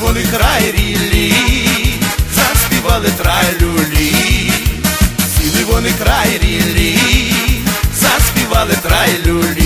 вони край рілі, заспівали трайлюлі, сіли вони край рілі, заспівали трайлюлі.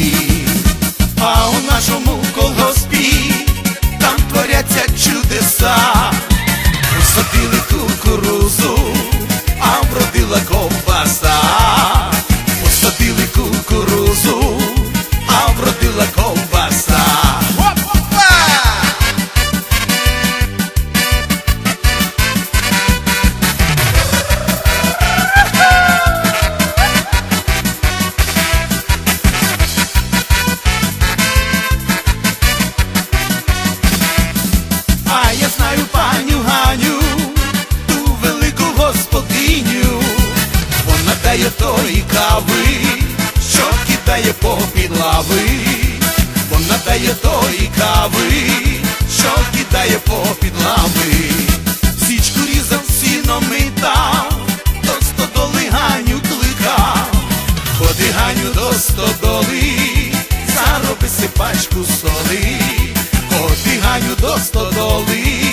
Вона дає тої кави, що кидає попід лави, вона дає тої кави, що кидає попід лави, січку різав сіном митав, до стодоли Ганю кликав, ходи Ганю до стодоли, зароби си пачку соли. Ходи Ганю до стодоли,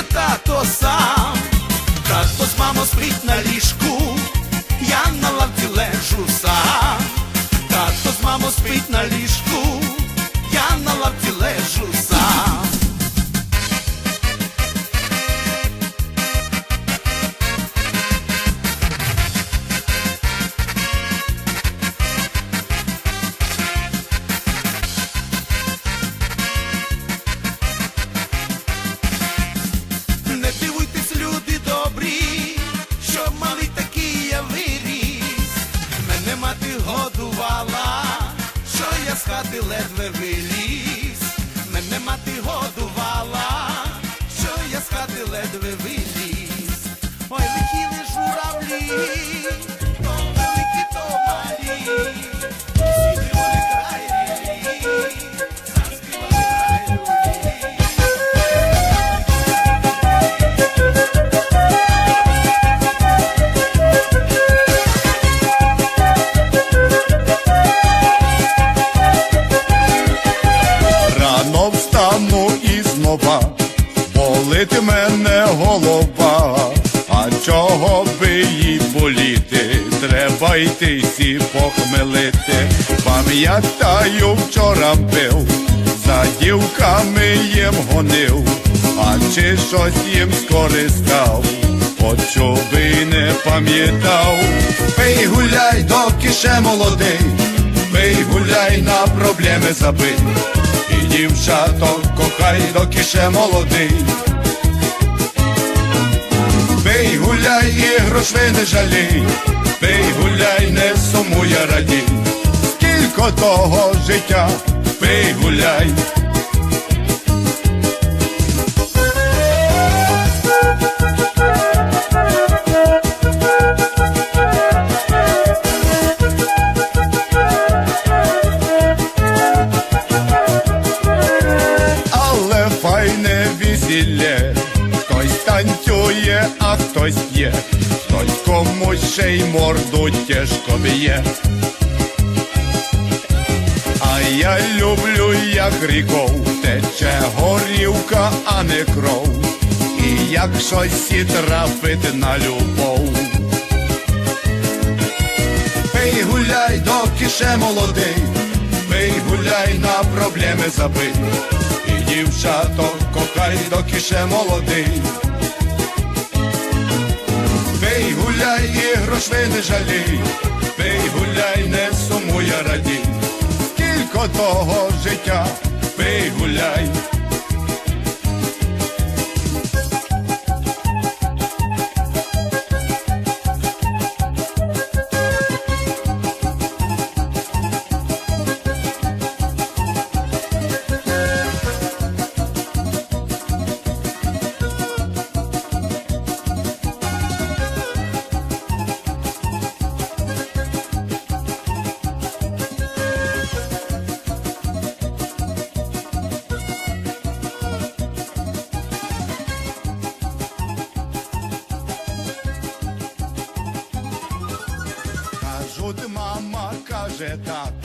нехай тато сам. Тато з мамо спить на ліжку, я на лавці лежу сам. Тато з мамо спить на ліжку, хати ледве виліз. Мене мати годувала, що я з хати ледве виліз. Ой, летіли журавлі, і болить мене голова, а чого би їй боліти, треба йти сі похмелити. Пам'ятаю, вчора пив, за дівками їм гонив, а чи щось їм скористав, що би не пам'ятав, пий гуляй, доки ще молодий. Пий гуляй на проблеми забий, і дівчаток кохай, доки ще молодий. Пий гуляй і грошей не жалій, пий гуляй, не сумуй, а радій. Скільки того життя, пий гуляй. Хтось п'є, хтось комусь ще й морду тяжко б'є. А я люблю, як ріков, тече горівка, а не кров. І як щось і трапить на любов. Пий гуляй, доки ще молодий, пий гуляй на проблеми забий. І дівчаток кохай, доки ще молодий. Грошей не жалій, пий гуляй, не сумуй, радій. Скільки того життя, пий гуляй. projetar.